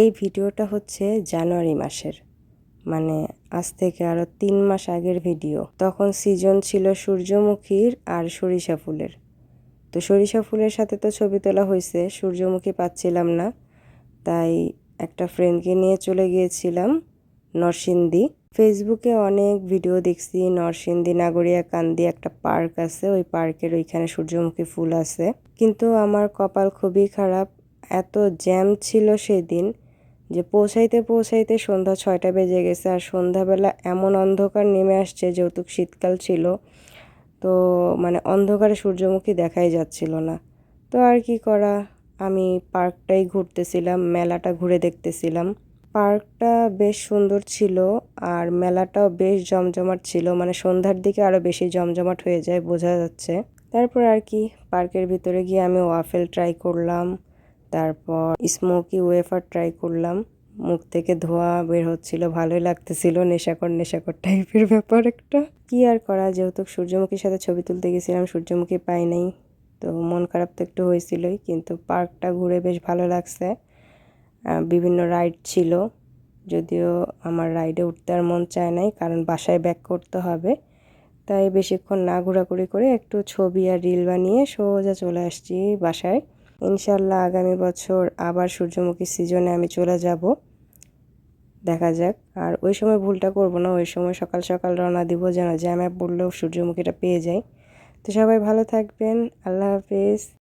এই ভিডিওটা হচ্ছে জানুয়ারি মাসের মানে আজ থেকে আরও তিন মাস আগের ভিডিও। তখন সিজন ছিল সূর্যমুখীর আর সরিষা ফুলের। তো সরিষা ফুলের সাথে তো ছবি তোলা হয়েছে সূর্যমুখী পাচ্ছিলাম না। তাই একটা ফ্রেন্ডকে নিয়ে চলে গিয়েছিলাম, নরসিংদী। ফেসবুকে অনেক ভিডিও দেখছি, নরসিংদী, নাগরিয়া, কান্দি একটা পার্ক আছে, ওই পার্কের ওইখানে সূর্যমুখী ফুল আছে। কিন্তু আমার কপাল খুবই খারাপ, এত জ্যাম ছিল সেদিন। যে পৌঁছাইতে পৌঁছাইতে সন্ধ্যা ছয়টা বেজে গেছে আর সন্ধ্যাবেলা এমন অন্ধকার নেমে আসছে যেহেতু শীতকাল ছিল। তো মানে অন্ধকারে সূর্যমুখী দেখাই যাচ্ছিল না। তো আর কি করা? আমি পার্কটাই ঘুরতেছিলাম, মেলাটা ঘুরে দেখতেছিলাম। পার্কটা বেশ সুন্দর ছিল আর মেলাটাও বেশ জমজমাট ছিল মানে সন্ধ্যার দিকে আরও বেশি জমজমাট হয়ে যায়, বোঝা যাচ্ছে। তারপর আর কি, পার্কের ভিতরে গিয়ে আমি ওয়াফেল ট্রাই করলাম। তারপর স্মোকি ওয়েফার ট্রাই করলাম। মুখ থেকে ধোঁয়া বের হচ্ছিল, ভালোই লাগতেছিল, নেশাকর নেশাকর টাইপের ব্যাপার একটা। কি আর করা, যেহেতু সূর্যমুখীর সাথে ছবি তুলতে গেছিলাম, সূর্যমুখী পাই নাই। তো মন খারাপ তো একটু হয়েছিলই, কিন্তু পার্কটা ঘুরে বেশ ভালো লাগছে। বিভিন্ন রাইড ছিল, যদিও আমার রাইডে উঠতে আর মন চায় নাই, কারণ বাসায় ব্যাক করতে হবে। তাই বেশিক্ষণ না ঘোরাঘুরি করে একটু ছবি আর রিল বানিয়ে সোজা চলে আসছি বাসায়। ইনশাল্লাহ আগামী বছর আবার সূর্যমুখী সিজনে আমি চলে যাব। দেখা যাক। আর ওই সময় ভুলটা করব না, ওই সময় সকাল সকাল রওনা দিব যেন জ্যাম বললেও সূর্যমুখীটা পেয়ে যাই। তো সবাই ভালো থাকবেন। আল্লাহ হাফিজ।